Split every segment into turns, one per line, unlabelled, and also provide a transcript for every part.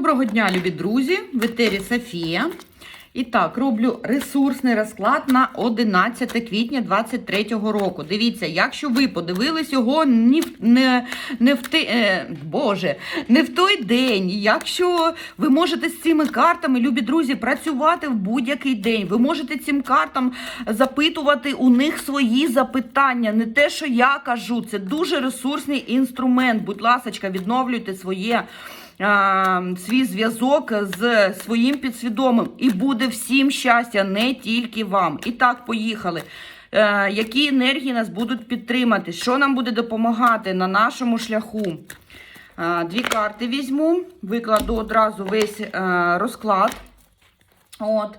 Доброго дня, любі друзі! В етері Софія. І так, роблю ресурсний розклад на 11 квітня 2023 року. Дивіться, якщо ви подивились його в, не, не, в те, е, Боже, не в той день, якщо ви можете з цими картами, любі друзі, працювати в будь-який день, ви можете цим картам запитувати у них свої запитання, не те, що я кажу, це дуже ресурсний інструмент. Будь ласка, відновлюйте своє свій зв'язок з своїм підсвідомим. І буде всім щастя, не тільки вам. І так, поїхали. Е, які енергії нас будуть підтримати? Що нам буде допомагати на нашому шляху? Е, дві карти візьму, викладу одразу весь е, розклад. От.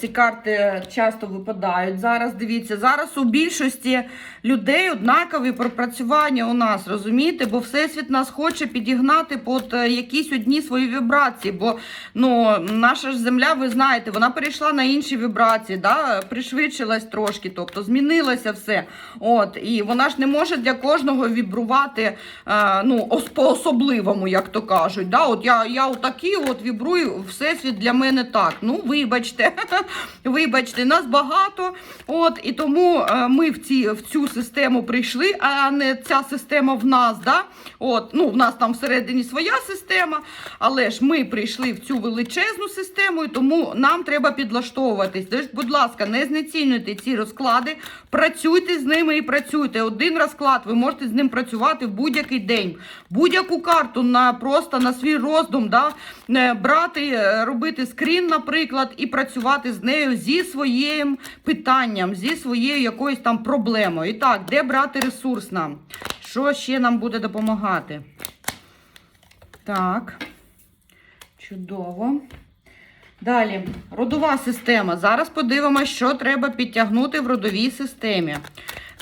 Ці карти часто випадають. Зараз дивіться, зараз у більшості людей однакові пропрацювання у нас, розумієте? Бо Всесвіт нас хоче підігнати під е, якісь одні свої вібрації. Бо ну, наша ж земля, ви знаєте, вона перейшла на інші вібрації, да? пришвидшилась трошки, тобто змінилося все. От, І вона ж не може для кожного вібрувати е, ну, по-особливому, як то кажуть. Да? От Я я отакий от вібрую, всесвіт для мене так. Ну, вибачте, вибачте, нас багато. От, І тому е, ми в, ці, в цю систему прийшли, а не ця система в нас. Да? От, ну, В нас там всередині своя система, але ж ми прийшли в цю величезну систему, і тому нам треба підлаштовуватись. Тож, будь ласка, не знецінюйте ці розклади, працюйте з ними і працюйте. Один розклад, ви можете з ним працювати в будь-який день. Будь-яку карту на просто на свій роздум, да, е, брати, е, робити скрін, наприклад, і працювати з нею зі своїм питанням, зі своєю якоюсь там проблемою. І так, де брати ресурс нам? Що ще нам буде допомагати? Так. Чудово. Далі, родова система. Зараз подивимося, що треба підтягнути в родовій системі.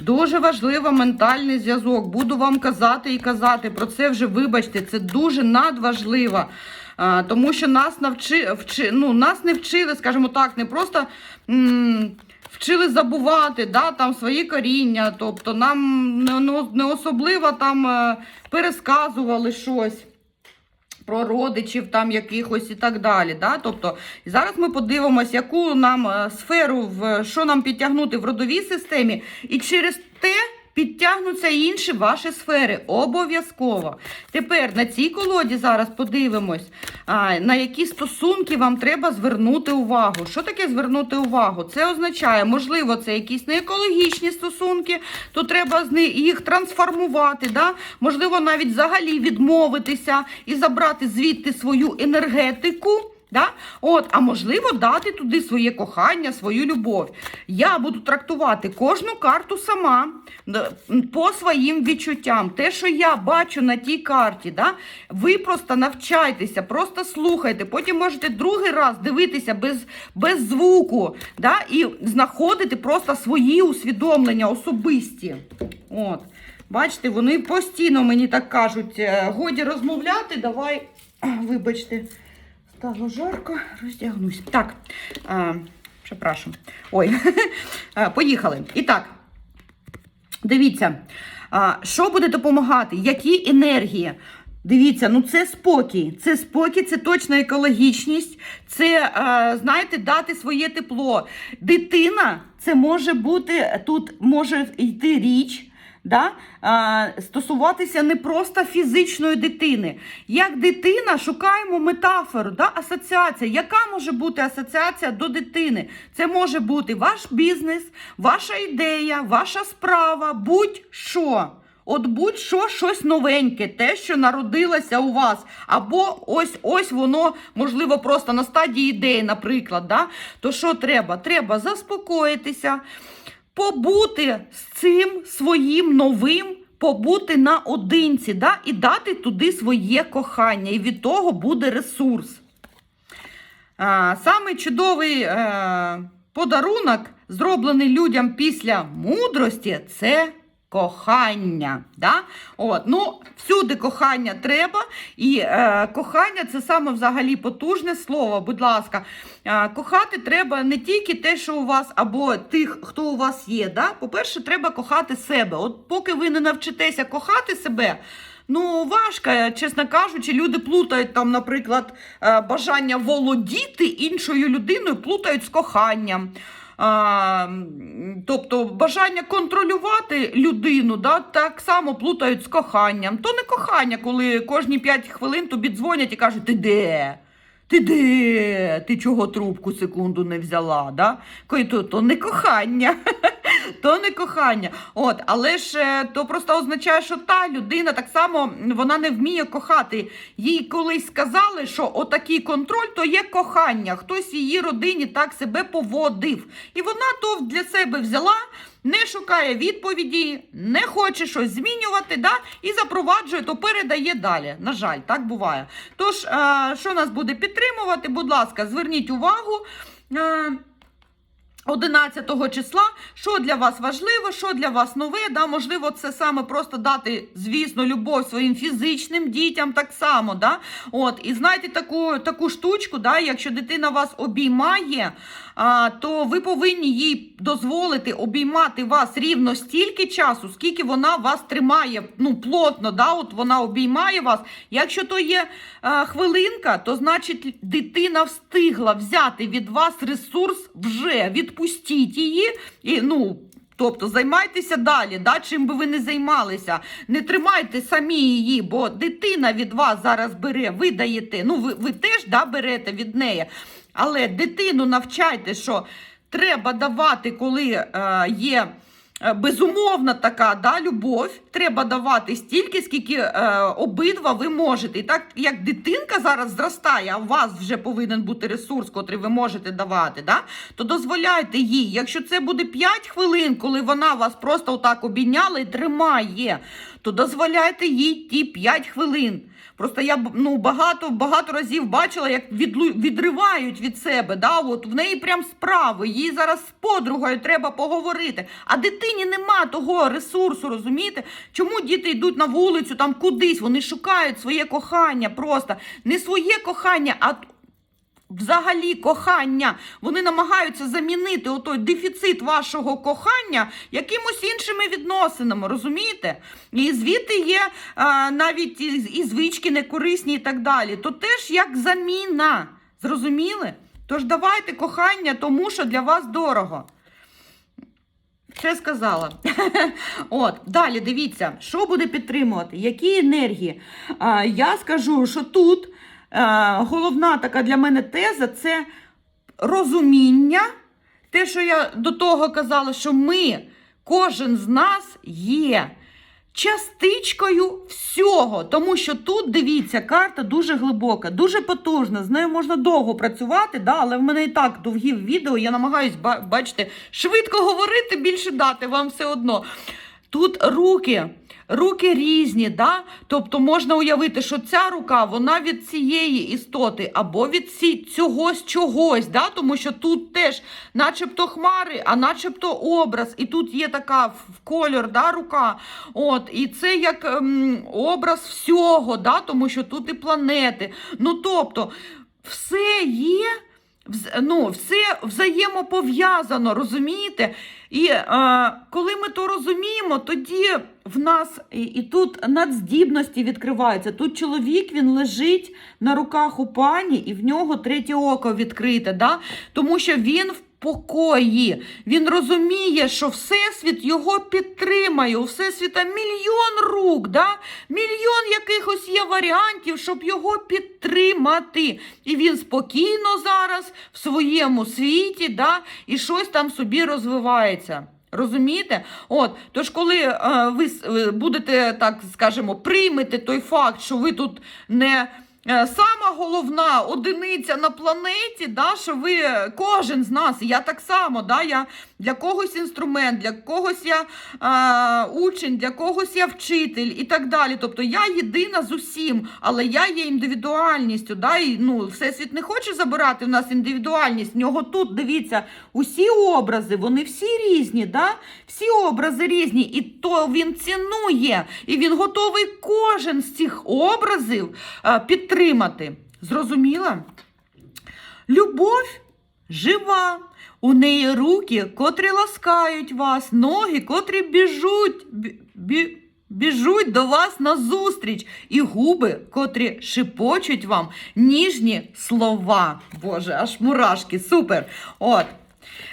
Дуже важливо ментальний зв'язок. Буду вам казати і казати. Про це вже вибачте, це дуже надважливо. Тому що нас навчи, вчи, ну, нас не вчили, скажімо так, не просто м, вчили забувати да, там, свої коріння. Тобто нам не, не- особливо там е, пересказували щось про родичів там якихось і так далі. Да? Тобто, зараз ми подивимося, яку нам е, сферу, в, що нам підтягнути в родовій системі, і через те і інші ваші сфери. Обов'язково. Тепер на цій колоді зараз подивимось, на які стосунки вам треба звернути увагу. Що таке звернути увагу? Це означає, можливо, це якісь неекологічні стосунки, то треба їх трансформувати. Да? Можливо, навіть взагалі відмовитися і забрати звідти свою енергетику. Да? От, а можливо, дати туди своє кохання, свою любов. Я буду трактувати кожну карту сама по своїм відчуттям. Те, що я бачу на тій карті, да? ви просто навчайтеся, просто слухайте. Потім можете другий раз дивитися без, без звуку да? і знаходити просто свої усвідомлення особисті. От. Бачите, вони постійно мені так кажуть, «Е, годі розмовляти, давай, вибачте. Стало жарко, роздягнусь. Так, а, прzepraszam. Ой, поїхали. І так, дивіться, а, що буде допомагати, які енергії. Дивіться, ну це спокій. Це спокій, це точна екологічність, це, а, знаєте, дати своє тепло. Дитина, це може бути, тут може йти річ. Да? Стосуватися не просто фізичної дитини. Як дитина, шукаємо метафору, да? асоціація. Яка може бути асоціація до дитини? Це може бути ваш бізнес, ваша ідея, ваша справа, будь-що. От будь-що щось новеньке, те, що народилося у вас. Або ось ось воно, можливо, просто на стадії ідеї, наприклад. Да? То що треба? Треба заспокоїтися, побути з цим своїм новим, побути наодинці, да? і дати туди своє кохання. І від того буде ресурс. А, Саме чудовий а, подарунок, зроблений людям після мудрості, це кохання. Да? От, ну, всюди кохання треба. І е, кохання це саме взагалі потужне слово. Будь ласка, е, кохати треба не тільки те, що у вас, або тих, хто у вас є. Да? По-перше, треба кохати себе. От поки ви не навчитеся кохати себе. Ну, важко, чесно кажучи, люди плутають там, наприклад, е, бажання володіти іншою людиною, плутають з коханням. А, тобто бажання контролювати людину, да, так само плутають з коханням. То не кохання, коли кожні 5 хвилин тобі дзвонять і кажуть, ти де? Ти де? Ти чого трубку секунду не взяла? Да? То, то не кохання. То не кохання. От, але ж е, то просто означає, що та людина так само вона не вміє кохати. Їй колись сказали, що отакий контроль то є кохання. Хтось в її родині так себе поводив. І вона то для себе взяла, не шукає відповіді, не хоче щось змінювати, да? і запроваджує, то передає далі. На жаль, так буває. Тож, е, що нас буде підтримувати, будь ласка, зверніть увагу. Е, 11 числа, що для вас важливо, що для вас нове, да, можливо, це саме просто дати, звісно, любов своїм фізичним дітям так само. Да? От, і знаєте таку, таку штучку, да, якщо дитина вас обіймає, то ви повинні їй дозволити обіймати вас рівно стільки часу, скільки вона вас тримає ну, плотно, да, от вона обіймає вас. Якщо то є а, хвилинка, то значить дитина встигла взяти від вас ресурс вже. Відпустіть її і ну. Тобто займайтеся далі, да, чим би ви не займалися. Не тримайте самі її, бо дитина від вас зараз бере, ви даєте. Ну, ви, ви теж да, берете від неї. Але дитину навчайте, що треба давати, коли е, є е, безумовна така да, любов, треба давати стільки, скільки е, обидва ви можете. І так як дитинка зараз зростає, а у вас вже повинен бути ресурс, котрий ви можете давати, да, то дозволяйте їй. Якщо це буде 5 хвилин, коли вона вас просто отак обійняла і тримає, то дозволяйте їй ті 5 хвилин. Просто я ну, багато, багато разів бачила, як відривають від себе. Да? От в неї прям справи, їй зараз з подругою треба поговорити. А дитині нема того ресурсу, розумієте? Чому діти йдуть на вулицю там кудись? Вони шукають своє кохання просто. Не своє кохання, а взагалі кохання. Вони намагаються замінити отой дефіцит вашого кохання якимось іншими відносинами, розумієте? І звідти є а, навіть і, і звички некорисні і так далі. То теж як заміна. Зрозуміли? Тож давайте кохання тому, що для вас дорого. Ще сказала. От, далі дивіться, що буде підтримувати, які енергії. А, я скажу, що тут головна така для мене теза це розуміння. Те, що я до того казала, що ми, кожен з нас є частичкою всього. Тому що тут, дивіться, карта дуже глибока, дуже потужна. З нею можна довго працювати, да, але в мене і так довгі відео. Я намагаюсь, ба- бачите, швидко говорити, більше дати вам все одно. Тут руки, руки різні, да? тобто можна уявити, що ця рука вона від цієї істоти або від цього чогось, да? тому що тут теж начебто хмари, а начебто образ. І тут є така в кольор да, рука. От, І це як ем, образ всього, да? тому що тут і планети. Ну тобто, все є. Ну, все взаємопов'язано, розумієте? І е, коли ми то розуміємо, тоді в нас і, і тут надздібності відкриваються. Тут чоловік він лежить на руках у пані, і в нього третє око відкрите, да? тому що він в покої. Він розуміє, що Всесвіт його підтримає. У Всесвіта мільйон рук, да? мільйон якихось є варіантів, щоб його підтримати. І він спокійно зараз в своєму світі, да? і щось там собі розвивається. Розумієте? От, тож, коли е, ви е, будете, так скажемо, приймете той факт, що ви тут не сама головна одиниця на планеті, да, що ви е, кожен з нас, я так само, да, я для когось інструмент, для когось я е, учень, для когось я вчитель і так далі. Тобто я єдина з усім, але я є індивідуальністю. Да, і, ну, Всесвіт не хоче забирати в нас індивідуальність. В нього тут, дивіться, усі образи, вони всі різні, да? всі образи різні, і то він цінує, і він готовий кожен з цих образів е, підтримати. Зрозуміла? Любов жива. У неї руки, котрі ласкають вас, ноги, котрі біжуть, бі, бі, біжуть до вас на зустріч, і губи, котрі шипочуть вам ніжні слова. Боже, аж мурашки, супер. От.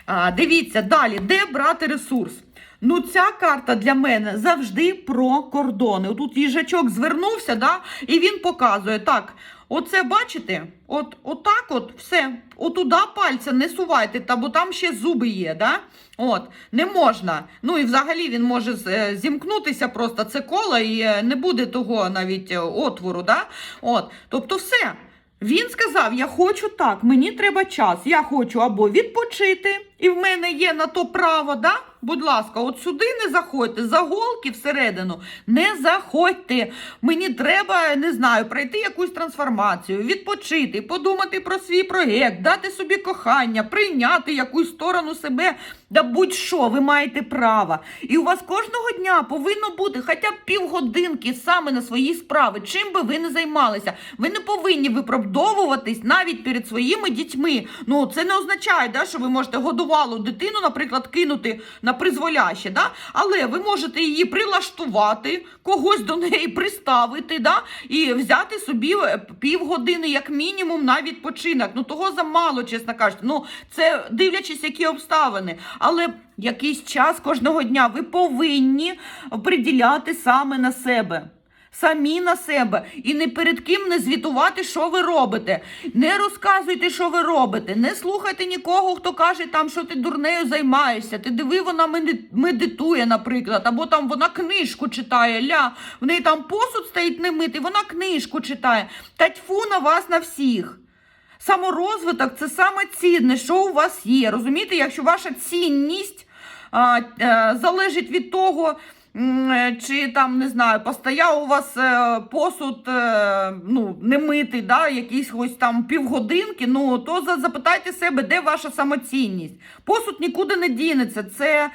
А, дивіться далі, де брати ресурс? Ну, ця карта для мене завжди про кордони. Тут їжачок звернувся, да, і він показує так. Оце бачите? От, отак от все. Отуда пальця не сувайте, та, бо там ще зуби є. Да? От, не можна. Ну і взагалі він може е, зімкнутися просто це коло і е, не буде того навіть е, отвору. Да? От, тобто все. Він сказав: Я хочу так, мені треба час. Я хочу або відпочити, і в мене є на то право, да? Будь ласка, от сюди не заходьте, за голки всередину не заходьте. Мені треба, не знаю, пройти якусь трансформацію, відпочити, подумати про свій проєкт, дати собі кохання, прийняти якусь сторону себе. Да будь-що, ви маєте право. І у вас кожного дня повинно бути хоча б півгодинки саме на свої справи. Чим би ви не займалися. Ви не повинні виправдовуватись навіть перед своїми дітьми. Ну, це не означає, да, що ви можете годувалу дитину, наприклад, кинути на призволяще. Да? Але ви можете її прилаштувати, когось до неї приставити, да? і взяти собі е, півгодини, як мінімум, на відпочинок. Ну того замало, чесно кажучи. Ну, це дивлячись, які обставини. Але якийсь час кожного дня ви повинні приділяти саме на себе. Самі на себе і не перед ким не звітувати, що ви робите. Не розказуйте, що ви робите. Не слухайте нікого, хто каже, там, що ти дурнею займаєшся. Ти диви, вона меди- медитує, наприклад, або там вона книжку читає. Ля, в неї там посуд стоїть не митий, вона книжку читає. Та тьфу на вас на всіх. Саморозвиток це саме цінне, що у вас є. Розумієте, якщо ваша цінність а, е, залежить від того, чи там не знаю, постояв у вас е, посуд е, ну, не митий, да, якісь ось там півгодинки, ну то за- запитайте себе, де ваша самоцінність. Посуд нікуди не дінеться. Це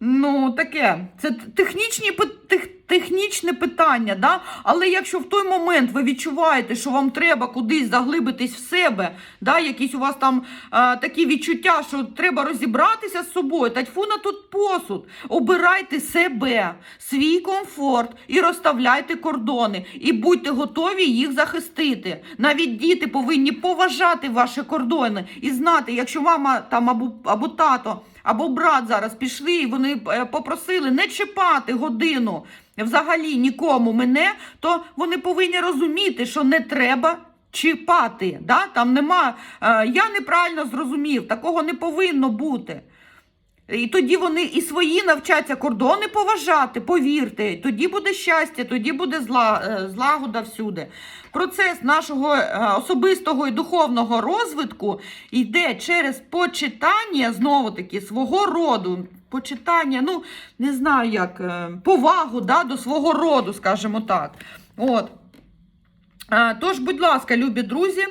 ну таке, це технічні тех- технічне питання, да? але якщо в той момент ви відчуваєте, що вам треба кудись заглибитись в себе, да? якісь у вас там а, такі відчуття, що треба розібратися з собою, та тьфу на тут посуд. Обирайте себе, свій комфорт і розставляйте кордони, і будьте готові їх захистити. Навіть діти повинні поважати ваші кордони і знати, якщо мама там або, або тато. Або брат зараз пішли, і вони е, попросили не чіпати годину взагалі нікому мене, то вони повинні розуміти, що не треба чіпати. Да? Там нема, е, я неправильно зрозумів, такого не повинно бути. І тоді вони і свої навчаться кордони поважати, повірте. Тоді буде щастя, тоді буде зла, е, злагода всюди. Процес нашого е, особистого і духовного розвитку йде через почитання знову таки свого роду. Почитання, ну не знаю як, е, повагу да, до свого роду, скажімо так. От. Тож, будь ласка, любі друзі.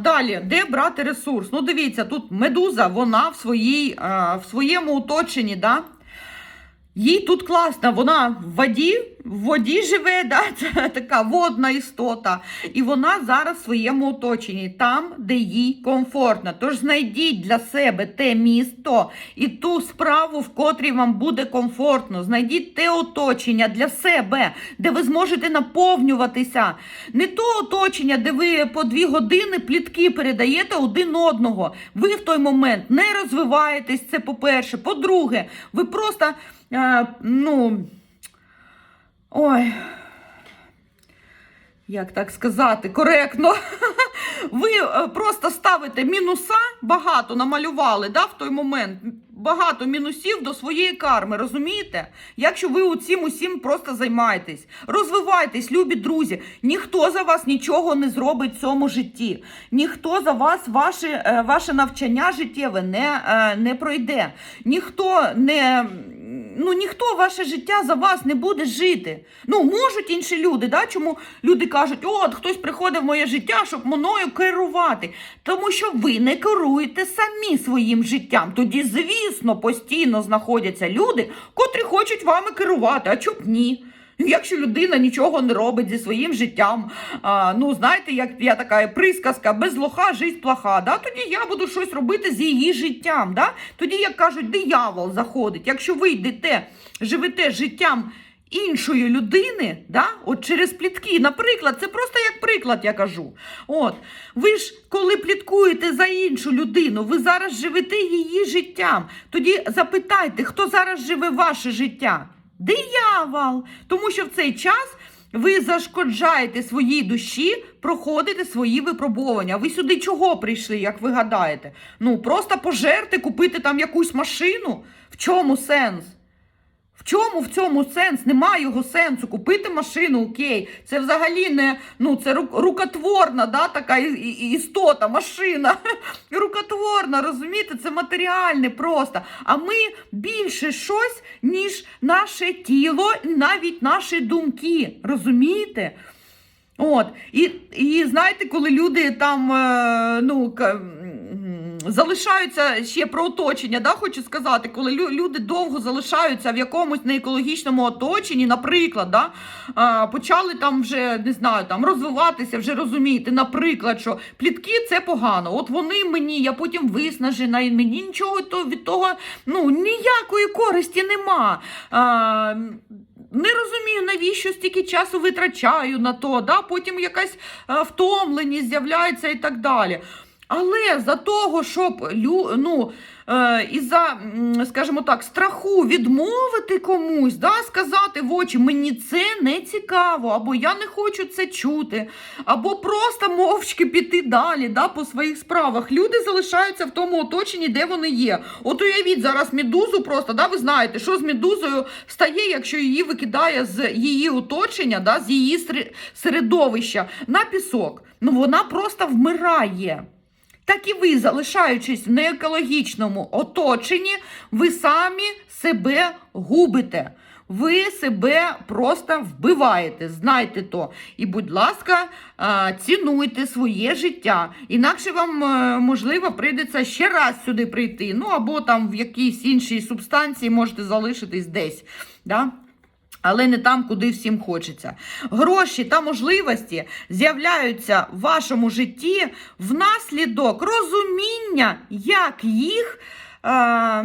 Далі, де брати ресурс? Ну, дивіться, тут медуза, вона в, своїй, в своєму оточенні, да? їй тут класно, вона в воді, в воді живе, да? це така водна істота. І вона зараз в своєму оточенні, там, де їй комфортно. Тож знайдіть для себе те місто і ту справу, в котрій вам буде комфортно. Знайдіть те оточення для себе, де ви зможете наповнюватися. Не то оточення, де ви по дві години плітки передаєте один одного. Ви в той момент не розвиваєтесь, це по-перше. По-друге, ви просто, е, ну. Ой. Як так сказати, коректно. Ви е, просто ставите мінуса, багато намалювали да, в той момент. Багато мінусів до своєї карми, розумієте? Якщо ви у цим усім просто займаєтесь, розвивайтесь, любі друзі. Ніхто за вас нічого не зробить в цьому житті. Ніхто за вас ваше, ваше навчання життєве не, е, не пройде. Ніхто не. Ну, ніхто ваше життя за вас не буде жити. Ну, можуть інші люди, да? чому люди кажуть, от хтось приходить в моє життя, щоб мною керувати. Тому що ви не керуєте самі своїм життям. Тоді, звісно, постійно знаходяться люди, котрі хочуть вами керувати, а чоб ні. Якщо людина нічого не робить зі своїм життям, а, ну знаєте, як я така присказка, без лоха жизнь плоха, да? тоді я буду щось робити з її життям. Да? Тоді, як кажуть, диявол заходить. Якщо ви йдете, живете життям іншої людини, да, от через плітки. Наприклад, це просто як приклад я кажу. От, ви ж коли пліткуєте за іншу людину, ви зараз живете її життям. Тоді запитайте, хто зараз живе ваше життя? Диявол! Тому що в цей час ви зашкоджаєте своїй душі проходити свої випробування. Ви сюди чого прийшли, як ви гадаєте? Ну, просто пожерти, купити там якусь машину? В чому сенс? В чому в цьому сенс? Немає його сенсу. Купити машину, окей. Це взагалі не ну, це ру- рукотворна да, така істота, машина. Рукотворна, розумієте, це матеріальне просто. А ми більше щось, ніж наше тіло, навіть наші думки. Розумієте? От, і, і знаєте, коли люди там е, ну, залишаються ще про оточення, да, хочу сказати, коли люди довго залишаються в якомусь неекологічному оточенні, наприклад, да, почали там вже не знаю, там розвиватися, вже розумієте, наприклад, що плітки це погано. От вони мені, я потім виснажена, і мені нічого то, від того ну, ніякої користі нема. Е, не розумію, навіщо стільки часу витрачаю на то, да? потім якась втомленість з'являється і так далі. Але за того, щоб ну, е, із-за, скажімо так, страху відмовити комусь, да, сказати в очі, мені це не цікаво, або я не хочу це чути, або просто мовчки піти далі да, по своїх справах. Люди залишаються в тому оточенні, де вони є. От уявіть зараз медузу просто, да, ви знаєте, що з медузою стає, якщо її викидає з її оточення, да, з її середовища на пісок. Ну вона просто вмирає. Так і ви, залишаючись в неекологічному оточенні, ви самі себе губите. Ви себе просто вбиваєте, знайте то. І, будь ласка, цінуйте своє життя. Інакше вам, е, можливо, прийдеться ще раз сюди прийти. Ну або там в якійсь іншій субстанції можете залишитись десь. Да? Але не там, куди всім хочеться. Гроші та можливості з'являються в вашому житті внаслідок розуміння, як їх. Е,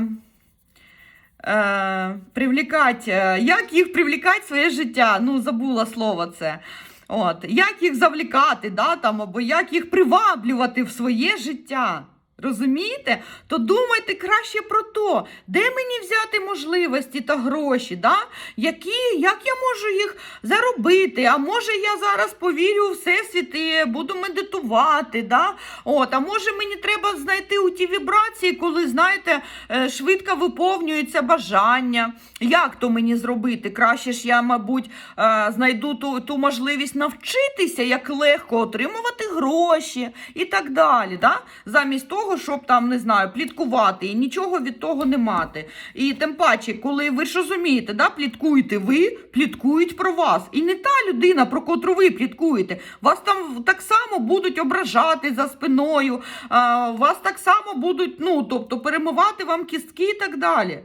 е, привлікати, е, як їх привлікати в своє життя. Ну, забула слово це. От, як їх завлікати, да, там, або як їх приваблювати в своє життя. Розумієте? То думайте краще про то, де мені взяти можливості та гроші, да? Які, як я можу їх заробити? А може я зараз повірю у всесвіт і буду медитувати, да? От, а може мені треба знайти у ті вібрації, коли, знаєте, е, швидко виповнюється бажання. Як то мені зробити? Краще ж я, мабуть, е, знайду ту, ту можливість навчитися, як легко отримувати гроші і так далі. Да? Замість того, щоб там, не знаю, пліткувати і нічого від того не мати. І тим паче, коли ви ж розумієте, да, пліткуєте ви, пліткують про вас. І не та людина, про котру ви пліткуєте. Вас там так само будуть ображати за спиною, а, вас так само будуть, ну, тобто, перемивати вам кістки і так далі.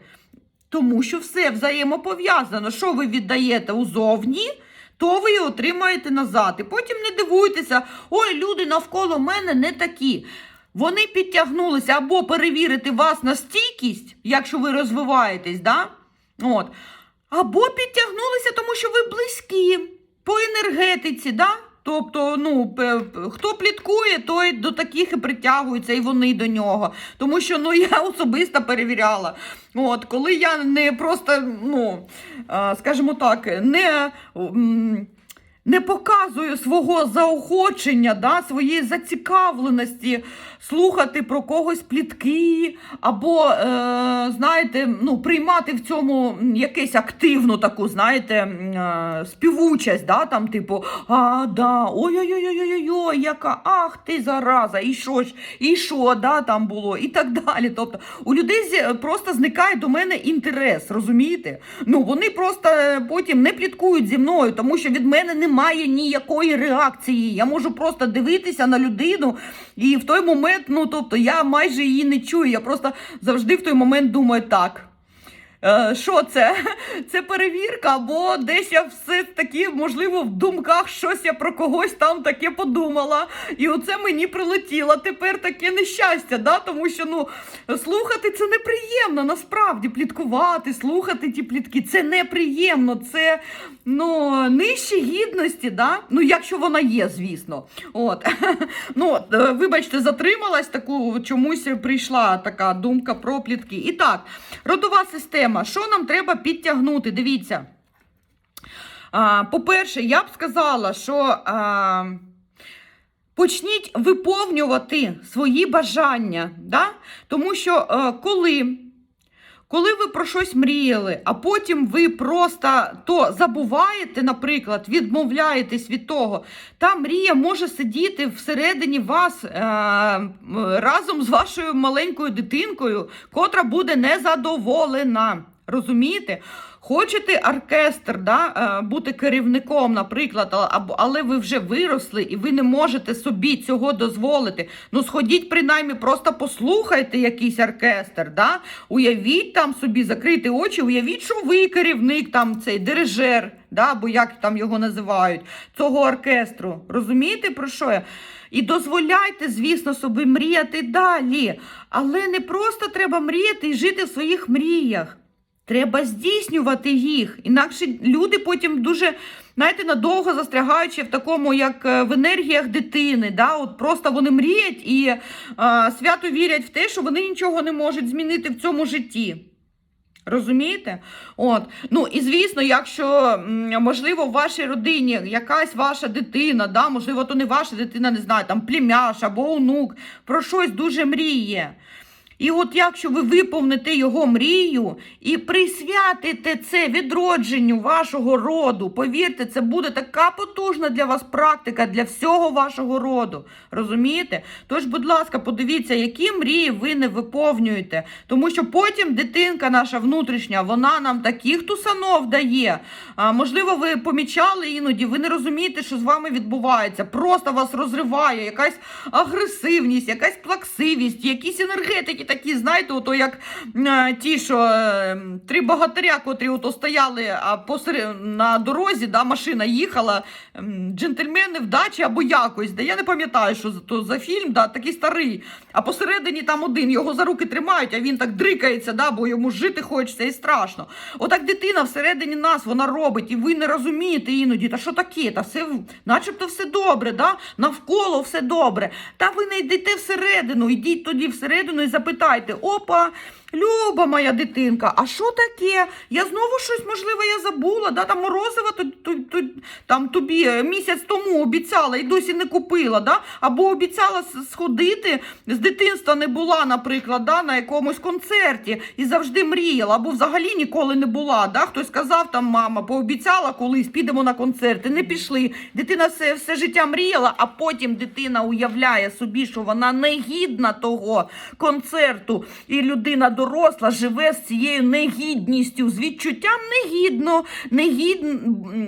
Тому що все взаємопов'язано. Що ви віддаєте узовні, то ви і отримаєте назад. І потім не дивуйтеся, ой, люди навколо мене не такі. Вони підтягнулися або перевірити вас на стійкість, якщо ви розвиваєтесь, да? От. або підтягнулися, тому що ви близькі по енергетиці, да? Тобто, ну, хто пліткує, той до таких і притягується, і вони до нього. Тому що ну, я особисто перевіряла. От, коли я не просто, ну, скажімо так, не. Не показую свого заохочення, да, своєї зацікавленості слухати про когось плітки, або, е, знаєте, ну, приймати в цьому якусь активну таку, знаєте, е, співучасть, да, там, типу, а, да, ой-ой-ой-ой-ой, яка, ах ти зараза, і що ж, і що, да, там було, і так далі. Тобто у людей просто зникає до мене інтерес, розумієте? Ну, вони просто е, потім не пліткують зі мною, тому що від мене немає ніякої реакції. Я можу просто дивитися на людину, і в той момент, ну тобто, я майже її не чую. Я просто завжди в той момент думаю так. Е, Що це? Це перевірка, або десь я все таки, можливо, в думках щось я про когось там таке подумала. І оце мені прилетіло тепер таке нещастя, да? тому що ну, слухати це неприємно, насправді пліткувати, слухати ті плітки це неприємно, це ну, нижче гідності, да? ну, якщо вона є, звісно. От. ну, е, вибачте, затрималась таку, чомусь прийшла така думка про плітки. І так, родова система. Що нам треба підтягнути? Дивіться. По-перше, я б сказала, що почніть виповнювати свої бажання. Да? Тому що а, коли. Коли ви про щось мріяли, а потім ви просто то забуваєте, наприклад, відмовляєтесь від того, та мрія може сидіти всередині вас е- разом з вашою маленькою дитинкою, котра буде незадоволена. Розумієте? Хочете оркестр, да, е, бути керівником, наприклад, але ви вже виросли і ви не можете собі цього дозволити. Ну, сходіть, принаймні, просто послухайте якийсь оркестр. Да? Уявіть там собі, закрийте очі, уявіть, що ви керівник, там цей дирижер, да, або як там його називають, цього оркестру. Розумієте, про що я? І дозволяйте, звісно, собі мріяти далі. Але не просто треба мріяти і жити в своїх мріях. Треба здійснювати їх. Інакше люди потім дуже, знаєте, надовго застрягаючи в такому, як е, в енергіях дитини. Да? От просто вони мріють і е, свято вірять в те, що вони нічого не можуть змінити в цьому житті. Розумієте? От. Ну і звісно, якщо можливо в вашій родині якась ваша дитина, да, можливо, то не ваша дитина, не знаю, там племяш або онук, про щось дуже мріє. І от якщо ви виповните його мрію і присвятите це відродженню вашого роду, повірте, це буде така потужна для вас практика для всього вашого роду. Розумієте? Тож, будь ласка, подивіться, які мрії ви не виповнюєте. Тому що потім дитинка наша внутрішня, вона нам таких тусанов дає. А, можливо, ви помічали іноді, ви не розумієте, що з вами відбувається. Просто вас розриває якась агресивність, якась плаксивість, якісь енергетики такі, знаєте, ото як е, ті, що е, три богатиря, котрі ото стояли а посеред, на дорозі, да, машина їхала, джентльмени вдачі або якось. Да, я не пам'ятаю, що то за фільм, да, такий старий. А посередині там один, його за руки тримають, а він так дрикається, да, бо йому жити хочеться і страшно. Отак дитина всередині нас вона робить, і ви не розумієте іноді, та що таке, та все, начебто все добре, да? навколо все добре. Та ви не йдете всередину, йдіть тоді всередину і запитайте: опа, Люба моя дитинка, а що таке? Я знову щось, можливо, я забула, да? там морозива там тобі е, місяць тому обіцяла і досі не купила, да? або обіцяла сходити, з дитинства не була, наприклад, да? на якомусь концерті і завжди мріяла, або взагалі ніколи не була. Да? Хтось сказав там, мама, пообіцяла колись, підемо на концерти, не пішли. Дитина все, все життя мріяла, а потім дитина уявляє собі, що вона не гідна того концерту, і людина доросла живе з цією негідністю, з відчуттям негідно, негідн...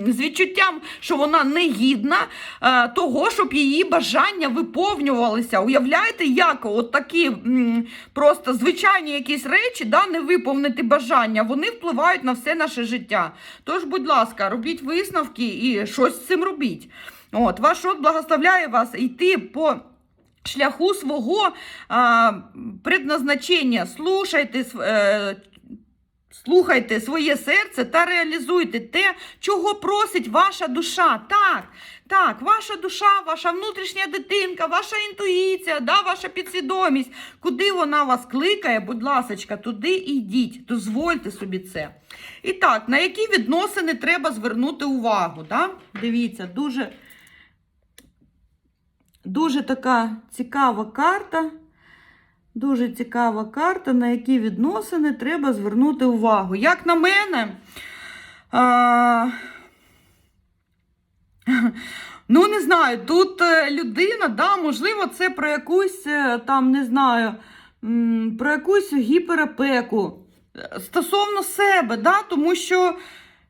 з відчуттям, що вона негідна е, того, щоб її бажання виповнювалися. Уявляєте, як от такі м, просто звичайні якісь речі, да, не виповнити бажання, вони впливають на все наше життя. Тож, будь ласка, робіть висновки і щось з цим робіть. От, ваш род благословляє вас йти по шляху свого а, предназначення. Слушайте, е, слухайте своє серце та реалізуйте те, чого просить ваша душа. Так, так, ваша душа, ваша внутрішня дитинка, ваша інтуїція, да, ваша підсвідомість. Куди вона вас кликає, будь ласочка, туди йдіть. Дозвольте собі це. І так, на які відносини треба звернути увагу? Да? Дивіться, дуже. Дуже така цікава карта. Дуже цікава карта, на які відносини треба звернути увагу. Як на мене, а... ну не знаю, тут е, людина, да, можливо, це про якусь е, там, не знаю, про якусь гіперопеку е, стосовно себе, да, тому що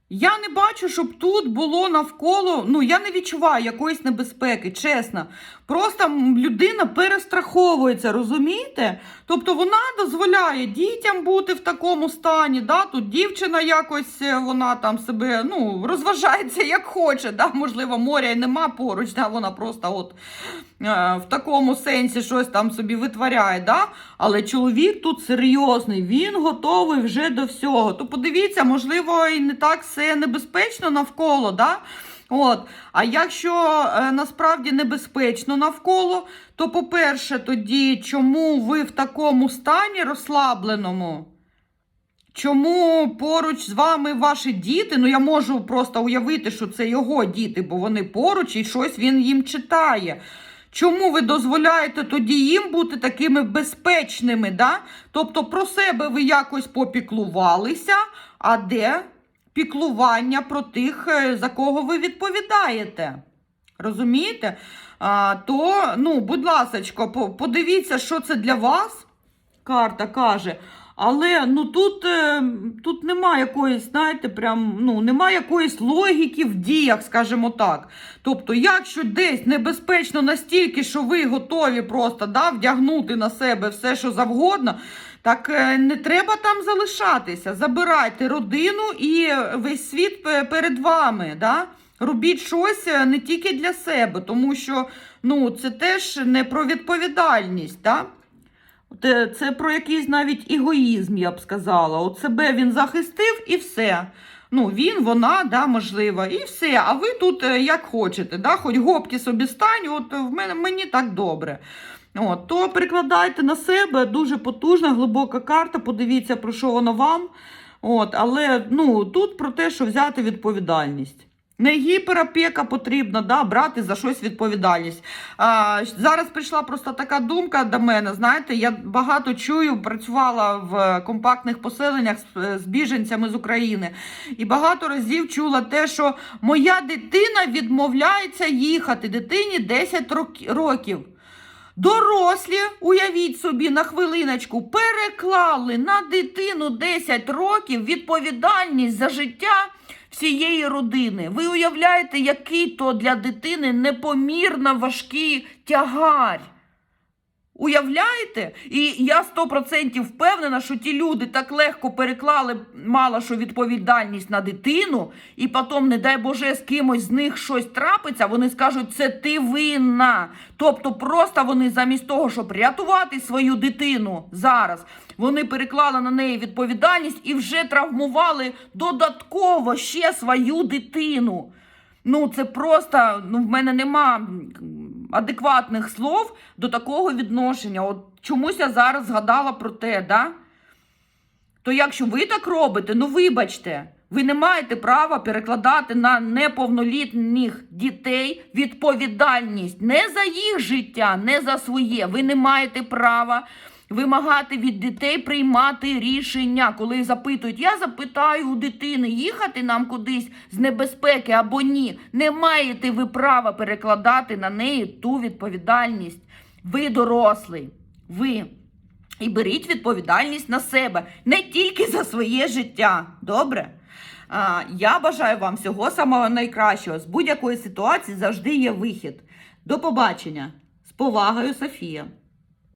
я не бачу, щоб тут було навколо, ну я не відчуваю якоїсь небезпеки, чесно. Просто людина перестраховується, розумієте? Тобто вона дозволяє дітям бути в такому стані. Да? Тут дівчина якось е, вона там себе ну, розважається як хоче. Да? Можливо, моря й нема поруч, да? вона просто от е, в такому сенсі щось там собі витворяє. Да? Але чоловік тут серйозний, він готовий вже до всього. То подивіться, можливо, і не так все небезпечно навколо. Да? От. А якщо е, насправді небезпечно навколо, то, по-перше, тоді чому ви в такому стані розслабленому? Чому поруч з вами ваші діти? Ну, я можу просто уявити, що це його діти, бо вони поруч і щось він їм читає. Чому ви дозволяєте тоді їм бути такими безпечними? Да? Тобто про себе ви якось попіклувалися, а де піклування про тих, е, за кого ви відповідаєте? Розумієте? А, то, ну, будь ласка, подивіться, що це для вас. Карта каже. Але ну тут, е, тут немає якоїсь, знаєте, прям, ну, немає якоїсь логіки в діях, скажімо так. Тобто, якщо десь небезпечно настільки, що ви готові просто да, вдягнути на себе все, що завгодно, так е, не треба там залишатися. Забирайте родину і весь світ перед вами. Да? Робіть щось е, не тільки для себе, тому що ну, це теж не про відповідальність. Да? Це про якийсь навіть егоїзм, я б сказала. От себе він захистив і все. Ну, він, вона, да, можливо, і все. А ви тут е, як хочете, да? хоч гопки собі стань, от в мене мені так добре. От, то перекладайте на себе дуже потужна, глибока карта. Подивіться, про що вона вам. От, але ну, тут про те, що взяти відповідальність. Не гіперопека потрібна, да, брати за щось відповідальність. А, зараз прийшла просто така думка до мене. Знаєте, я багато чую, працювала в компактних поселеннях з, з біженцями з України, і багато разів чула те, що моя дитина відмовляється їхати. Дитині 10 рок- років. Дорослі, уявіть собі, на хвилиночку, переклали на дитину 10 років відповідальність за життя всієї родини. Ви уявляєте, який то для дитини непомірно важкий тягар. Уявляєте? І я 100% впевнена, що ті люди так легко переклали мало що відповідальність на дитину, і потім, не дай Боже, з кимось з них щось трапиться, вони скажуть, це ти винна. Тобто, просто вони замість того, щоб рятувати свою дитину зараз, вони переклали на неї відповідальність і вже травмували додатково ще свою дитину. Ну, це просто, ну, в мене нема адекватних слов до такого відношення. От чомусь я зараз згадала про те, да? То якщо ви так робите, ну вибачте, ви не маєте права перекладати на неповнолітніх дітей відповідальність не за їх життя, не за своє. Ви не маєте права вимагати від дітей приймати рішення, коли запитують, я запитаю у дитини, їхати нам кудись з небезпеки або ні. Не маєте ви права перекладати на неї ту відповідальність. Ви дорослий, ви. І беріть відповідальність на себе, не тільки за своє життя. Добре? А, я бажаю вам всього самого найкращого. З будь-якої ситуації завжди є вихід. До побачення. З повагою, Софія.